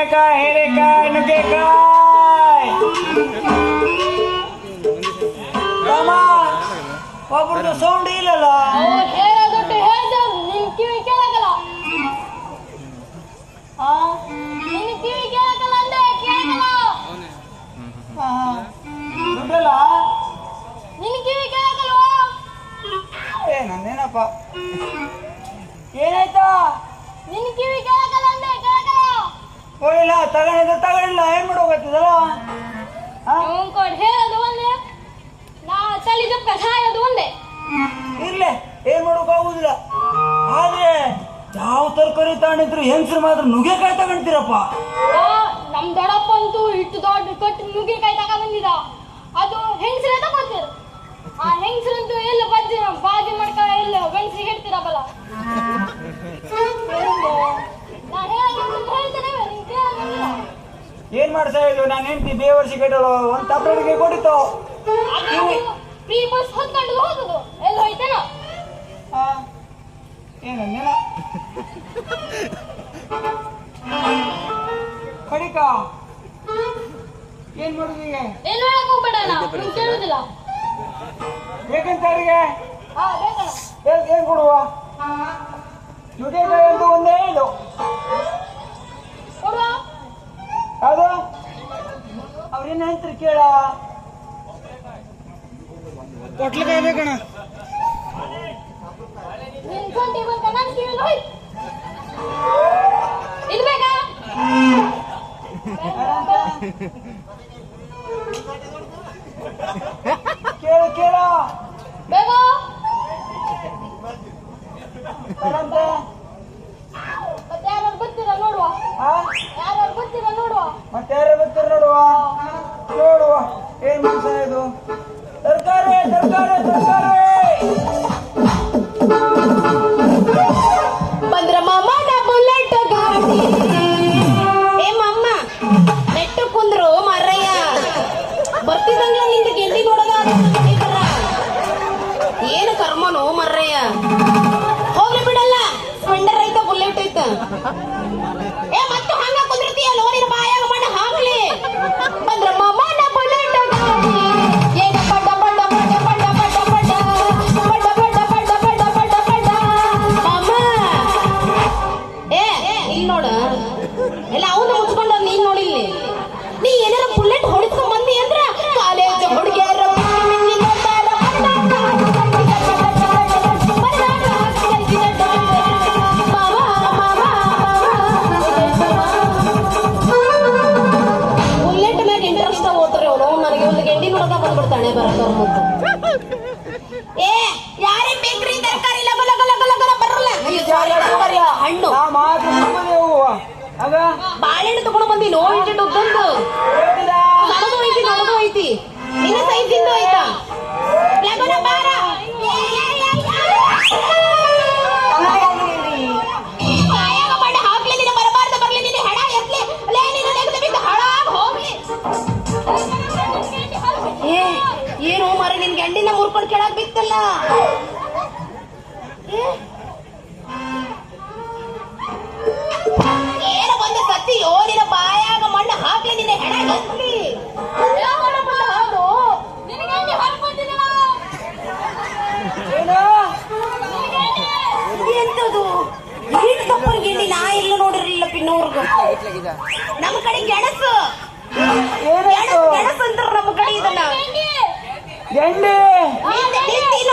ಬದನೆಕಾಯಿ ಹೀರೆಕಾಯಿ ನುಗ್ಗೆಕಾಯಿ ತಮ್ಮ ಒಬ್ರದ್ದು ಸೌಂಡ್ ಇಲ್ಲಲ್ಲ ಏ ನಂದೇನಪ್ಪ ಏನಾಯ್ತಾ ನಿನ್ ಕಿವಿ ಕೇಳಕಲ್ಲ ಅಂದೆ ಹೋಗಿಲ್ಲ ತಗೊಂಡಿದ್ದ ತಗೊಂಡಿಲ್ಲ ಏನ್ ಮಾಡೋಗತ್ತದಲ್ಲ ಕೊಡ್ ಹೇಳೋದು ಒಂದೇ. ನಾ ತಲಿದಪ್ಪ ಸಾಯೋದು ಒಂದೇ. ಇರ್ಲಿ ಏನ್ ಮಾಡೋಕ್ಕಾಗುದಿಲ್ಲ ಆದ್ರೆ ಯಾವ ತರಕಾರಿ ತಗೊಂಡಿದ್ರು ಹೆಂಗಸ್ರು ಮಾತ್ರ ನುಗ್ಗೆಕಾಯಿ ತಗೊಂಡ್ತೀರಪ್ಪ ನಮ್ ದೊಡ್ಡಪ್ಪ ಅಂತೂ ಇಟ್ಟು ದೊಡ್ಡ ಕಟ್ಟು ನುಗ್ಗೆಕಾಯಿ ತಗ ಬಂದಿದ ಅದು ಹೆಂಗಸ್ರೆ ತಗೋತೀರ ಆ ಹೆಂಗಸ್ರಂತೂ ಎಲ್ಲ ಬಜ್ಜಿ ಬಾಜಿ ಮಾಡ್ಕೊಳ್ಳ ಎಲ್ಲ ಗಂಡಸ್ರಿಗೆ ಹೇಳ್ತೀರಪ್ಪಲ್ಲ ಏನ್ ಮಾಡ್ತಾ ಇದ್ವು ನಾನು ಹೆಂಡತಿ ಬೇವರ್ಸಿ ಕೆಟ್ಟಳು ಒಂದ್ ತಪ್ಪಡಿಗೆ ಕೊಡಿತು ಅದು ಫ್ರೀ ಬಸ್ ಹೊತ್ಕೊಂಡು ಹೋಗುದು. ಎಲ್ಲಿ ಹೋಯ್ತೇನೋ ಏನಂದೇನ ಕಡಿಕ ಏನ್ ಮಾಡುದು ಈಗ ಎಲ್ಲಿ ಒಳಗೆ ಹೋಗ್ಬೇಡ ನೀನ್ ಕೇಳುದಿಲ್ಲ. ಬೇಕಂತ ಅವ್ರಿಗೆ ಹಾ ಬೇಕಣ್ಣ. ಏನ್ ಕೊಡುವ? ಒಂದೇ ಇದು ಹೌದು? ಅವ್ರೇನ್ ಹೇಳ್ತಾರೆ ಕೇಳ? ಕೊಟ್ಲಕಾಯಿ ಬೇಕಣ ಕೇಳ ಕೇಳ. ಬೇಗ. ನೋಡುವ ನೋಡುವ. ಏನ್ ಮನುಷ್ಯ ಇದು ಸರ್ಕಾರ ಸರ್ಕಾರ. ಅವನು ನನಗೆ ಒಂದು ಗೆಂಡಿ ನೋಡಕ ಬಂದ್ಬಿಡ್ತಾನೆ ಬರಕ ಮುದ್ದು ಏ ಯಾರೇ ಬೇಕ್ರಿ ತರಕಾರಿ? ಲಗ ಲಗ ಲಗ ಲಗ ಬರಲ್ಲ ಅಯ್ಯೋ ಹಣ್ಣು. ಬಾಳೆಹಣ್ಣು ತಗೊಂಡು ಬಂದಿ ನೋ ಇಟ್ಟು ಉದ್ದಂದು. ಐತಿ ದೊಡ್ಡದು ಐತಿ ನಿನ್ನ ಸೈಜ್ ಇಂದು ಬಿತ್ತಲ್ಲ? ಏ? ಏನ ಬಂದು ಸತ್ತಿಯೋ ನಿನ್ನ ಬಾಯಾಗ ಮಣ್ಣು ಹಾಕ್ಲಿ ನಿನ್ನ ಹೆಣ ಎತ್ಲಿ ಎಂತದು? ಏನು ತಪ್ಪರ ಗಿಂಡಿ ನಾ ಇಲ್ಲ ನೋಡಿರಲಿಲ್ಲ ಪಿನ್ನೋರ್ಗು. ನಮ್ಮ ಕಡೆ ಗೆಣಸು. ಗೆಣಸು ಗೆಣಸು ಅಂತಾರ ನಮ್ಮ ಕಡೆ ಇದನ್ನ. ಗೆಂಡಿ!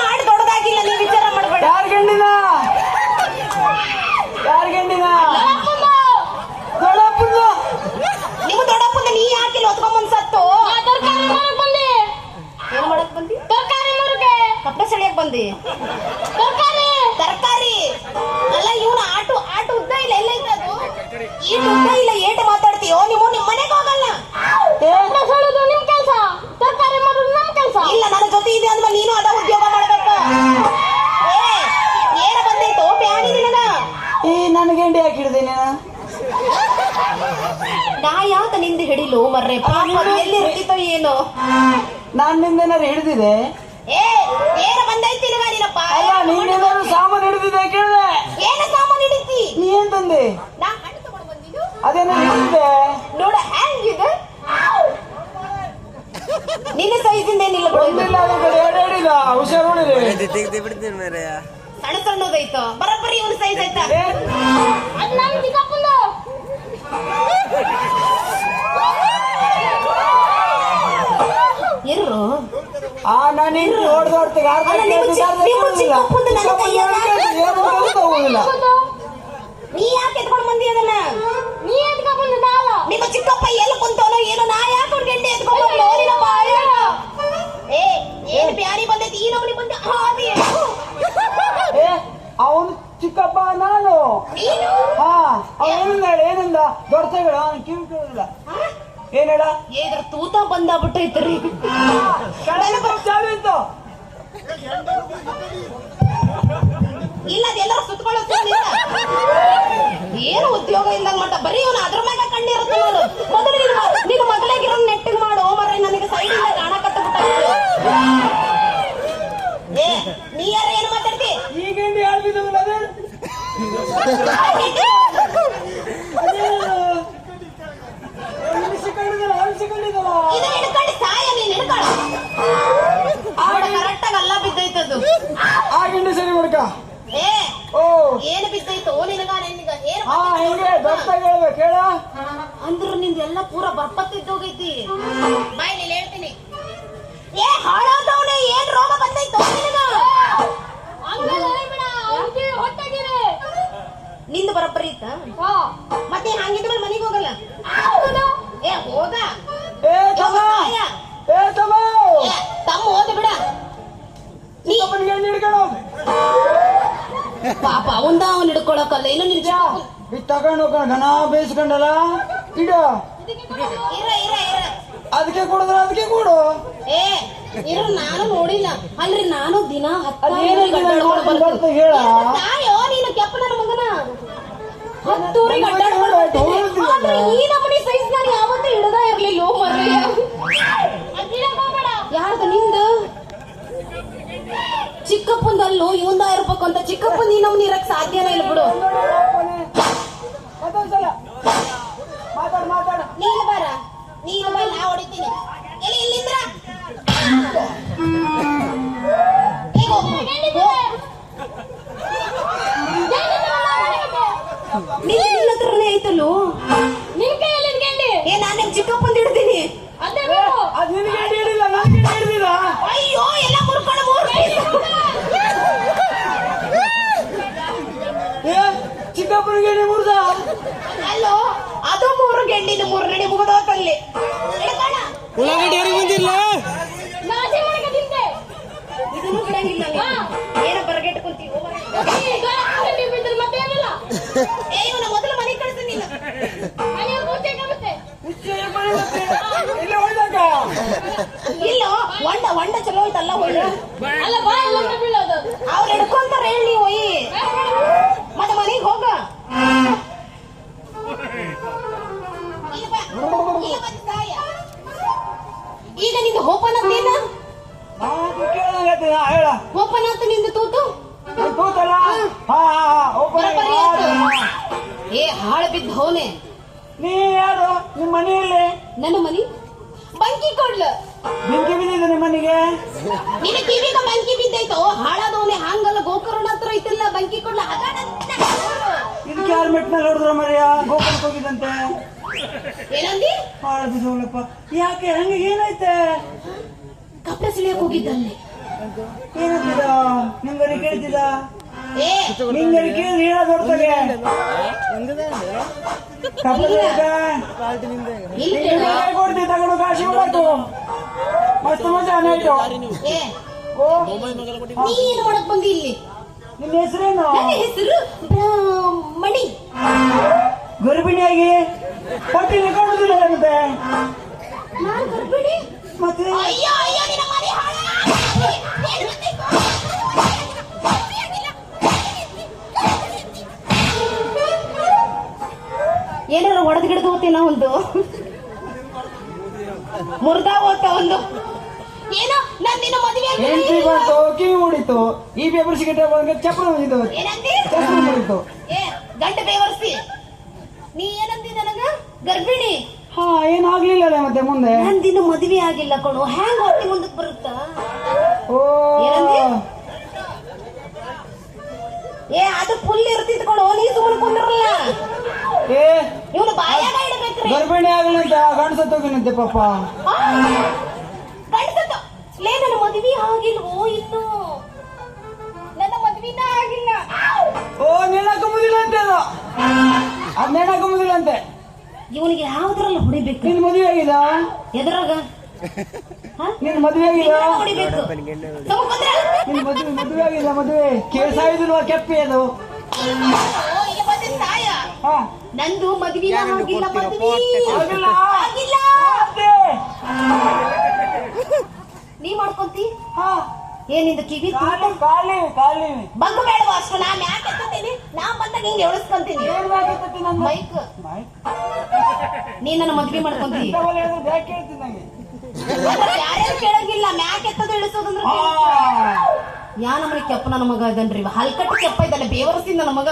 ಆಡು ದೊಡ್ಡದಾಗಿಲ್ಲ ನೀವು ವಿಚಾರ ಮಾಡಬೇಡ. ಯಾರ್ ಗಂಡಿನ? ಯಾರ್ ಗಂಡಿನ? ದೊಡ್ಡಪ್ಪನ ನಿಮ್ಮ ದೊಡ್ಡಪ್ಪನ ನೀ ಯಾಕಿಲ್ಲ ಹೊತ್ಕೊಂಬಂದ್ ಸತ್ತು? ಬಂದೆ. ಏನ್ ಮಾಡಕ್ ಬಂದಿ? ತರಕಾರಿ ಮಾರಕ್ಕೆ. ಕಪ್ಪ ಸೆಳಿಯಕ್ ಬಂದಿ? ತರಕಾರಿ. ತರಕಾರಿ ನನ್ನಿಂದ ಏನಾದ್ರು ಹಿಡಿದಿದೆ ಏನು ಕಲಿತ ಹೋಗುದಿಲ್ಲ. ನೀ ಯಾಕೆ ಎತ್ಕೊಂಡು ಬಂದಿ ಅದನ್ನ? ನೀ ಎತ್ಕೊಂಡ್ಬಂದು ನಾಲ ನಿಮ್ಮ ಚಿಕ್ಕಪ್ಪ ಎಲ್ಲಿ ಕುಂತವನೋ ಏನೋ ನಾ ಯಾಕೆ ಅವ್ರ ಗಂಟೆ ಎತ್ಕೊಂಡ್ ನಿನ್ನ ಬಾಯ ಏ ಏನ್ ಬ್ಯಾರಿ ಬಂದೈತಿ? ಈ ನಮನಿ ಬಂದ ಹಾದಿ ಏ ಅವನು ಚಿಕ್ಕಪ್ಪ ನಾನು. ನೀನು? ಹಾ ಅವನು ಏನಂದ ದೊಡ್ಡ ಕಿವಿ ಕೇಳುದಿಲ್ಲ. ಏನ್ ಹೇಳ? ಇದ್ರ ತೂತ ಬಂದಾಗ್ಬಿಟ್ಟೈತ್ರಿ. ಚಾಲು ಇತ್ತು ಇಲ್ಲ ಅದೆಲ್ಲರೂ ಸುತ್ಕೊಳ್ಳೋ ಏನು ಉದ್ಯೋಗ ಇಲ್ಲ ಮಟ್ಟ ಬರೀ ಇವನು ಅದ್ರ ಮ್ಯಾಗ ಕಂಡಿರುತ್ತೆ ನೋಡು. ಮೊದಲು ನಿನ್ನ ನಿನ್ನ ಮಗಳಾಗಿರೋ ನೆಟ್ಟಿಗೆ ಮಾಡು. ಮರ್ರೆ ನನಗೆ ಸೈಡ್ ಇಲ್ಲ ಕಾಣಕತ್ತ ಏ ನೀ ಯಾರ ಏನು ಮಾತಾಡ್ತಿ? ಈಗ ಹಿಂಡಿ ಹೇಳ್ಬಿದ್ದಲ್ಲ ಅದೇ ಅನಿಸಿಕೊಂಡಿದ್ದಲ್ಲ ಅನಿಸಿಕೊಂಡಿದ್ದಲ್ಲ ಇದು ಹಿಡ್ಕೊಂಡು ಸಾಯ ನೀನ್ ಹಿಡ್ಕೊಳ್ಳ ಆಡ ಕರೆಕ್ಟಾಗಿ ಅಲ್ಲ ಬಿದ್ದೈತದು ಆ ಗಿಂಡಿ ಸರಿ ಮಾಡ್ಕ ಏ ಓ ಏನು ಬಿದ್ದೈತು ನಿನಗ ನಿನಗ ಏನು ಹಾ ಹೆಂಗೆ ದೊಡ್ಡ ಹೇಳ್ಬೇಕು ಹೇಳ ಅಂದ್ರ ನಿಂದೆಲ್ಲ ಪೂರ ಬರ್ಪತ್ತಿದ್ದೋಗೈತಿ ಬಾಯ್ ನೀನ್ ಹೇಳ್ತೀನಿ ಏ ಹಾಳಾದವನೇ ಏನ್ ರೋಗ ಬಂದೈತು ನಿನಗ ಹಂಗಲ್ಲ ಬೇಡ ಅವ್ನಿಗೆ ಹೊಟ್ಟೆಗಿದೆ ನಿಂದು ಬರಬ್ಬರಿ ಇತ್ತ? ಮತ್ತೆ ಹಂಗಿದ್ರೆ ಮನೆಗೆ ಹೋಗಲ್ಲ? ಏ ಹೋಗ ಏ ತಮ್ಮ. ಏ ತಮ್ಮ ತಮ್ಮ ಹೋದ ಬಿಡ. ನೀ ಹಿಡ್ಕೊಂಡು ಹೋಗು. ಪಾಪ ಅವಂದ ಅವನ್ ಹಿಡ್ಕೊಳಕಲ್ಲ ಇನ್ನು ನಿಜ ಇದು ತಗೊಂಡು ಹೋಗೋಣ ಘನ ಬೇಯಿಸ್ಕೊಂಡಲ್ಲ? ಇಡ. ಇರ ಇರ ಇರ. ಅದಕ್ಕೆ ಕೊಡಿದ್ರ ಅದಕ್ಕೆ ಕೊಡು. ಏ ಇರೋ ನಾನು ನೋಡಿಲ್ಲ. ಅಲ್ರಿ ನಾನು ದಿನ ಅದೇನಕ್ಕೆ ಹತ್ತು ಬರ್ತ ಹೇಳ. ತಾಯೋ ನೀನು ಕೆಪ್ಪ ನನ್ನ ಹತ್ತೂರಿಗೆ. ಆದ್ರೆ ಈ ನಮೂನಿ ಸೈಜ್ ನಾನು ಯಾವತ್ತೂ ಹಿಡದ ಇರ್ಲಿಲ್ಲ ಹೋಗ್ಬೇಡ. ಯಾರ್ದು ನಿಂದು? ಚಿಕ್ಕಪ್ಪಂದಲ್ಲೂ ಇವಂದ ಇರ್ಬೇಕು ಅಂತ. ಚಿಕ್ಕಪ್ಪಂದ ಈ ನಮ್ನ ಇರಕ್ ಸಾಧ್ಯನೇ ಇಲ್ಲ ಬಿಡು. ನಿಶ್ಚಯ ಮನೆ ಮತ್ತೆ ಇಲ್ಲಿ ಹೊಂಡ ಹೊಂಡ ಚಲೋ ಐತಲ್ಲ ಹೊಂಡ. ಅಲ್ಲ ಬಾ ಇಲ್ಲ ಬೀಳೋದು. ಅದು. ಅವ್ರು ಹಿಡ್ಕೊಂತಾರ ಹೇಳಿ ನೀವು ಒಯ್ಯಿ ಮತ್ತೆ ಮನೆಗೆ ಹೋಗ. ಇಲ್ಲಿ ಬಾ. ಇಲ್ಲಿ. ಈಗ ನಿಂದು ಓಪನ್ ಆಗ್ತೀನ ಓಪನ್ ಅಂತ ನಿಂದು ತೂತು? ಬರಬರಿ ಆತು. ಏ ಹಾಳು ಬಿದ್ದ ಹೋನೆ. ನೀ ಯಾರು? ನಿಮ್ಮ ಮನೆಯಲ್ಲಿ ನನ್ನ ಮನಿ? ಬಂಕಿ ಕೊಡ್ಲು. ಬೆಂಕಿ ಬಿದ್ದಿದೆ ನಿಮ್ಮ ಮನೆಗೆ? ನಿನ್ನ ಕಿವಿಗ ಬಂಕಿ ಬಿದ್ದೈತೋ ಹಾಳಾದವನೆ ಹಂಗಲ್ಲ ಗೋಕರ್ಣ ಹತ್ರ ಐತಿಲ್ಲ ಬಂಕಿ ಕೊಡ್ಲ. ಇದಕ್ಕೆ ಯಾರು ಮೆಟ್ಟಿನಲ್ಲಿ ಹೊಡೆದ್ರ ಮರಿಯ? ಗೋಕರ್ಣಕ್ಕೆ ಹೋಗಿದಂತೆ ಏನಂದಿ? ಯಾಕೆ? ಹಂಗೆ ಏನೈತೆ ಕಪ್ಪೆ ಸಿಳಿಯಕ್ ಹೋಗಿದ್ದಲ್ಲಿ. ಏನಂತಿದ ನಿಮ್ಗರಿ ಕೇಳ್ತಿದ ಏ ಕೇಳಿದ್ರೆ ಏನಾದ್ರು ಕೇಳು. ಕೊಡ್ತೀವಿ ತಗೊಂಡು ಕಾಶಿ ಮಾಡಾಕು ಮಸ್ತ್ ಮಜಾ ಆಯ್ತು. ಬಂದಿ ಇಲ್ಲಿ. ನಿನ್ನ ಹೆಸರೇನು? ಹೆಸರು ಮಣಿ ಗರ್ಭಿಣಿಯಾಗಿ? ಹೊಟ್ಟೆಲಿ ಮತ್ತೆ? ನಾನು ಗರ್ಭಿಣಿ ಮತ್ತೆ? ಏನಾರ ಹೊಡೆದ್ ಗಿಡದ ಹೋಗ್ತೀನ ಒಂದು? ಮುರ್ದ ಹೋಗ್ತ ಒಂದು. ಏನೋ ನಾನು ನಿನ್ನ ಮದುವೆ ಆಗಿ ಹೆಂಡತಿ ಬಂತು ಕಿವಿ ಮುಡಿತು ಈ ಪೇಪರ್ ಸಿಗಟ್ಟೆ ಬಂದ ಚಪ್ಪಲ ಬಂದಿದ್ದು ಏನಂದಿ? ಚಪ್ಪಲ ಮುಡಿತು ಏ ಗಂಡ ಬೇವರ್ಸಿ. ನೀ ಏನಂದಿ ನನಗ? ಗರ್ಭಿಣಿ. ಹಾ ಏನಾಗ್ಲಿಲ್ಲ ಮತ್ತೆ ಮುಂದೆ? ನಂದಿನ ಮದುವೆ ಆಗಿಲ್ಲ ಕಣು. ಹ್ಯಾಂಗ ಹೊಟ್ಟಿ ಮುಂದಕ್ಕೆ ಬರುತ್ತಾ? ಓ. ಏನಂದಿ? ಏ ಅದು ಫುಲ್ ಇರ್ತಿತ್ತು ಕಣು. ನೀ ಸುಮ್ಮನೆ ಕುಂದಿರಲ್ಲ. ಏ. ಇವನು ಗರ್ಭಿಣಿ ಆಗ್ಲಂತ ಗಂಡಸ ತೋಗಿನಂತೆ ಪಾಪ. ನೆನಕಂಬುದಿಲ್ಲ ಅಂತೆ ಇವನಿಗೆ ಯಾವ್ದ್ರಲ್ಲಿ ಹೊಡಿಬೇಕು? ನಿನ್ ಮದುವೆ ಆಗಿದ ಎದ್ರಾಗ? ನಿನ್ ಮದುವೆ ಆಗಿಲ್ಲ? ಹೊಡಿಬೇಕು? ನಿನ್ ಮದುವೆ ಮದುವೆ ಆಗಿಲ್ಲ ಮದುವೆ. ಕೇಸ ಆಗಿಲ್ವಾ ಕೆಪ್ಪಿ ಅದು? ನಂದು ಮದುವೆ ಆಗಿಲ್ಲ ಮದ್ವಿ. ಆಗಿಲ್ಲ. ಆಗಿಲ್ಲ ಅತ್ತೆ. ನೀ ಮಾಡ್ಕೊಂತಿ ಹಾ ಏನಿಂದ ಕಿವಿ ಬಂದು ಬಗ್ಗ ಬೇಡವ ಅಷ್ಟು? ನಾ ಮ್ಯಾಕ್ ಎತ್ತೀನಿ ನಾ ಬಂದಾಗ ಹಿಂಗೆ ಎಳಿಸ್ಕೊಂತೀನಿ ಮೈಕ್. ನೀ ನನ್ನ ಮದ್ವಿ ಮಾಡ್ಕೊಂತೀನಿ ಯಾರ್ಯಾರು ಕೇಳಂಗಿಲ್ಲ. ಮ್ಯಾಕ್ ಎತ್ತದ ಇಳಿಸೋದಂದ್ರ ಯಾ ನಮ್ಮನೆ ಕೆಪ್ಪ ನನ್ನ ಮಗ ಇದನ್ರಿ. ಹಲ್ಕಟ್ಟು ಕೆಪ್ಪ ಇದ್ದಾನೆ. ಬೇವರಸಿಂದ ನನ್ನ ಮಗ.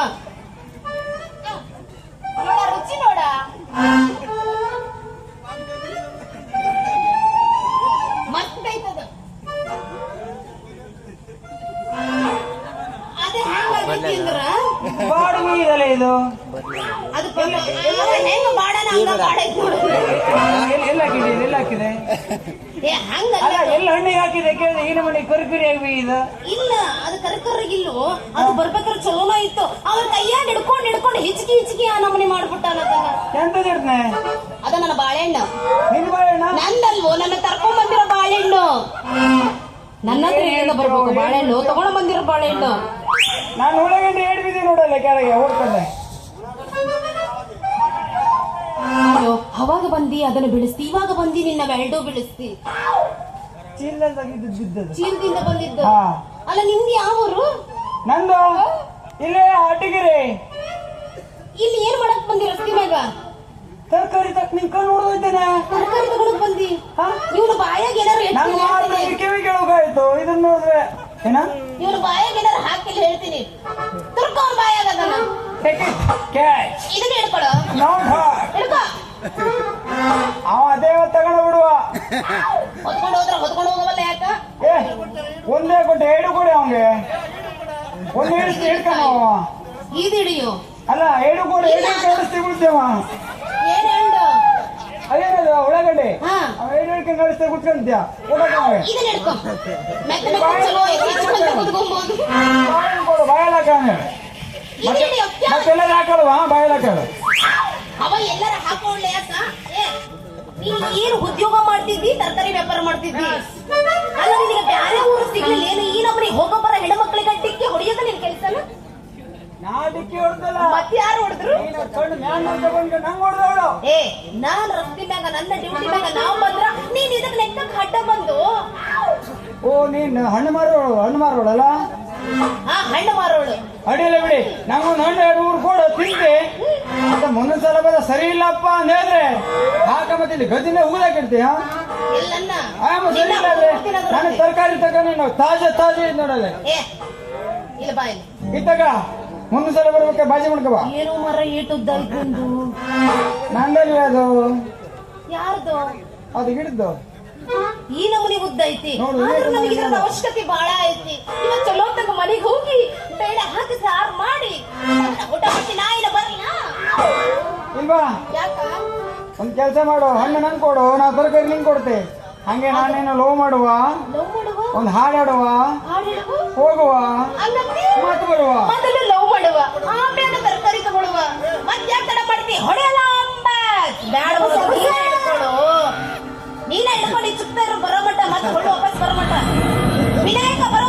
ಅವ್ರ ಕೈಯಾಗ ಹಿಡ್ಕೊಂಡು ಹಿಡ್ಕೊಂಡು ಹಿಚ್ಕಿ ಹಿಚ್ಕಿ ಆ ನಮನಿ ಮಾಡ್ಬಿಟ್ಟಾನ ಅದನ್ನ ಎಂತದ ಅದ ನನ್ನ ಬಾಳೆಹಣ್ಣು. ನಿನ್ ನಂದಲ್ವೋ? ನನ್ನ ಕರ್ಕೊಂಡ್ ಬಂದಿರೋ ಬಾಳೆಹಣ್ಣು. ನನ್ನ ಹತ್ರ ಎಲ್ಲಿಂದ ಬರ್ಬೇಕು. ಬಾಳೆಹಣ್ಣು. ತಗೊಂಡ್ ಬಂದಿರೋ ಬಾಳೆಹಣ್ಣು. ನಾನು ಉಳ್ಳಾಗಡ್ಡಿ ಹೇಳ್ಬಿದ್ದೆ ಬಿದ್ದಿ ನೋಡಲ್ಲ ಕೆಳಗೆ ಅಯ್ಯೋ ಅವಾಗ ಬಂದಿ ಅದನ್ನ ಬಿಡಿಸ್ತಿ. ಇವಾಗ ಬಂದಿ ನಿನ್ನ ಬೆಲ್ಡು ಬಿಡಿಸ್ತಿ. ಬಿದ್ದದು. ಚೀಲದಿಂದ ಬಂದಿದ್ದು? ಹಾ. ಅಲ್ಲ ನಿಮ್ದು ಯಾವ ಊರು? ನಂದು? ಇಲ್ಲೇ ಅಟ್ಟಿಗೆರೆ ಇಲ್ಲಿ ಏನ್ ಮಾಡಕ್ ಬಂದಿ ರಸ್ತೆ ಮ್ಯಾಗ ತರಕಾರಿ ತಕ್ ನಿನ್ ಕಣ್ಣು ನೋಡ್ದೈತೇನೆ ತರಕಾರಿ ತಗೊಳಕ್ ಬಂದಿ. ಇವನು ಬಾಯಾಗ ಏನಾರು ಕಿವಿ ಕೇಳೋಕಾಯ್ತು ಇದನ್ನ ನೋಡಿದ್ರೆ ಏನ? ಇವನು ಬಾಯಾಗ ಏನಾರು ಹಾಕಿಲ್ಲ ಹೇಳ್ತೀನಿ. ತುರ್ಕೊಂಡ್ ಬಾಯಾಗ ಅದನ್ನ. ಇದನ್ನ ಹಿಡ್ಕೊಳ ಹಿಡ್ಕೊ. ಅವ ಅದೇ ತಗೊಂಡು ಬಿಡುವ ಹೊತ್ಕೊಂಡು ಹೋದ್ರ ಹೊತ್ಕೊಂಡು ಹೋಗವಲ್ಲ ಯಾಕ? ಒಂದೇ ಕೊಟ್ಟೆ ಏಡು ಕೊಡಿ ಅವಂಗೆ. ಒಂದು ಹೆಸರು ಹಿಡಿಯು ಅಲ್ಲ ಕೂಡ ಕಳಿಸ್ತಿ ಬಿಡ್ತೇವ ಅದೇನದು ಉಳ್ಳಾಗಡ್ಡಿ ಹಾ. ಅವ ಕಳಿಸ್ತಾ ಕುತ್ಕೊಂತೀಯ ಹಾಕಲ್ವ? ಎಲ್ಲಾರ ಹಾಕೊಳ್ಳೆ ಏನು ಉದ್ಯೋಗ ಮಾಡ್ತಿದ್ದಿ ತರಕಾರಿ ವ್ಯಾಪಾರ ಮಾಡ್ತಿದ್ದಿ? ಅಲ್ಲ ನಿನಗೆ ಬ್ಯಾರೆ ಊರು ಸಿಗ್ಲಿಲ್ಲ. ಏನು ಈ ನಮ್ಮನೆ ಹೋಗೋ ಬರ ಹೊಡಿಯೋದ ನಿನ್ ಕೆಲ್ಸನ? ನಾ ಡಿಕ್ಕಿ ಹೊಡೆದಲ್ಲ. ಮತ್ ಯಾರು ಹೊಡೆದ್ರು? ನೀನು ಕಣ್ಣು ಮ್ಯಾನ್ ನಂಗೆ ಹೊಡೆದವಳು. ಏ ನಾನ್ ರಸ್ತೆ ಮ್ಯಾಗ ನನ್ನ ಡ್ಯೂಟಿ ಮ್ಯಾಗ ನಾವ್ ಬಂದ್ರ ನೀನ್ ಇದಕ್ ಬಂದು? ಓ ನೀನ್ ಹಣ್ಣು ಮಾರೋಳು ಹಣ್ಣು ಮಾರೋಳಲ್ಲ ಆ ಹಣ್ಣು ಮಾರೋಳು ಅಡಿಯಲ್ಲ ಬಿಡಿ. ನಂಗೊಂದು ಹಣ್ಣು ಎರಡು ಮೂರು ಕೊಡು ತಿಂತೆ ಮತ್ತೆ ಮುಂದಿನ ಸಲ ಬರ ಸರಿ ಇಲ್ಲಪ್ಪ ಅಂತ ಹೇಳಿದ್ರೆ ಹಾಕ ಮತ್ತೆ ಇಲ್ಲಿ ಗದಿನ ಆಮ ಸರಿ ಇಲ್ಲ ಅಂದ್ರೆ ನನಗೆ ತರಕಾರಿ ತಗೊಂಡು ನಾವು ತಾಜಾ ತಾಜಾ ಇದ್ ನೋಡಲ್ಲ ಇಲ್ಲ ಬಾ ಇಲ್ಲಿ. ಇತ್ತಾಗ ಮುಂದಿನ ಸಲ ಬರ್ಬೇಕಾ ಬಾಜಿ ಮಾಡ್ಕೋ ಬಾ. ಏನು ಮರ ಏಟುದ್ದ ಇದ್ದಂದು ನಂದಲ್ಲಿ ಅದು? ಯಾರ್ದು? ಅದು ಹಿಡಿದು. ಈ ನಮೂನಿ ಉದ್ದ ಐತಿ. ಆದ್ರೆ ನಮಗೆ ಇದ್ರದ ಅವಶ್ಯಕತೆ ಬಹಳ ಐತಿ. ಇವ ಚಲೋ ತಗ ಮನೆಗೆ ಹೋಗಿ ಬೇಡ ಹಾಕಿ ಸಾರ್ ಮಾಡಿ. ಊಟ ಮಾಡಿ ನಾ ಇಲ್ಲ ಬರ್ಲಾ? ಇಲ್ವಾ? ಯಾಕ? ಒಂದ್ ಕೆಲಸ ಮಾಡು ಹಣ್ಣು ನಂಗೆ ಕೊಡು ನಾ ತರಕಾರಿ ನಿಂಗೆ ಕೊಡ್ತೆ. ಹಂಗೆ ನಾನೇನು ಲೋ ಮಾಡುವ? ಲವ್ ಮಾಡುವ? ಒಂದು ಹಾಡಾಡುವ ಹಾಡು ಹೇಳುವ ಹೋಗುವ. ಮಾತು ಬರುವ. ಮೊದಲು ಲವ್ ಮಾಡುವ. ಆಮೇಲೆ ತರಕಾರಿ ತಗೊಳ್ಳುವ. ಮತ್ತೆ ಯಾಕೆ ತಡ ಮಾಡ್ತಿ? ಹೊಡೆಯಲ್ಲ ಅಂಬ. ಬ್ಯಾಡ ನೀನೇ ಹಿಡ್ಕೊಂಡು. ಈ ಇರೋ ಬರೋ ಮಟ್ಟ ಮತ್ತೆ ಹೊಳ್ಳು ವಾಪಸ್ ಬರೋ ಮಟ್ಟ ವಿನಾಯಕ ಬರೋ